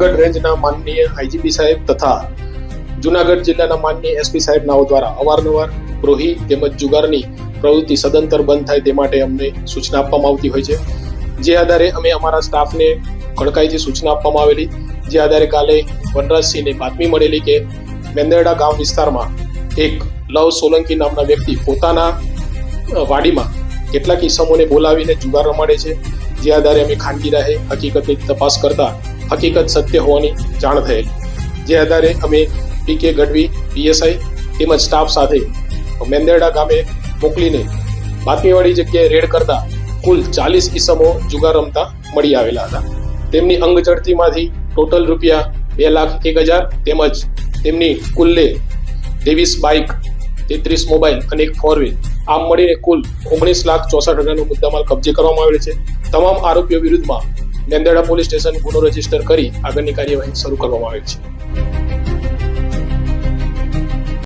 ગઢ રેન્જના માનનીય આઈજીપી સાહેબ તથા જુનાગઢ જિલ્લાના માનનીય એસપી સાહેબ નાઓ દ્વારા અવારનવાર પ્રોહી તેમજ જુગારની પ્રવૃત્તિ સદંતર બંધ થાય તે માટે અમને સૂચના આપવામાં આવતી હોય છે. જે આધારે અમે અમારા સ્ટાફને કડકાઈથી સૂચના આપવામાં આવેલી, જે આધારે કાલે વનરાજસિંહને બાતમી મળેલી કે મેંદરડા ગામ વિસ્તારમાં એક લવ સોલંકી નામના વ્યક્તિ પોતાના વાડીમાં કેટલાક ઈસમોને બોલાવીને જુગાર રમાડે છે. જે આધારે અમે ખાનગી રાહે હકીકતની તપાસ કરતા હકીકત સત્ય હોવાની જાણ થયેલ. જે આધારે અમે પીકે ગઢવી પીએસઆઈ તેમજ સ્ટાફ સાથે મેંદરડા ગામે મોકલીને બાતમીવાળી જગ્યાએ રેડ કરતા કુલ ચાલીસ ઈસમો જુગાર રમતા મળી આવેલા હતા. તેમની અંગ ચડતીમાંથી ટોટલ રૂપિયા બે લાખ એક હજાર તેમજ તેમની કુલ્લે ત્રેવીસ બાઇક, તેત્રીસ મોબાઈલ અને એક ફોર વ્હીલ આમ મળીને કુલ ઓગણીસ લાખ ચોસઠ હજારનો મુદ્દામાલ કબજે કરવામાં આવેલ છે. તમામ આરોપીઓ વિરુદ્ધમાં નેંદેડા પોલીસ સ્ટેશન ગુનો રજિસ્ટર કરી આગળની કાર્યવાહી શરૂ કરવામાં આવી છે.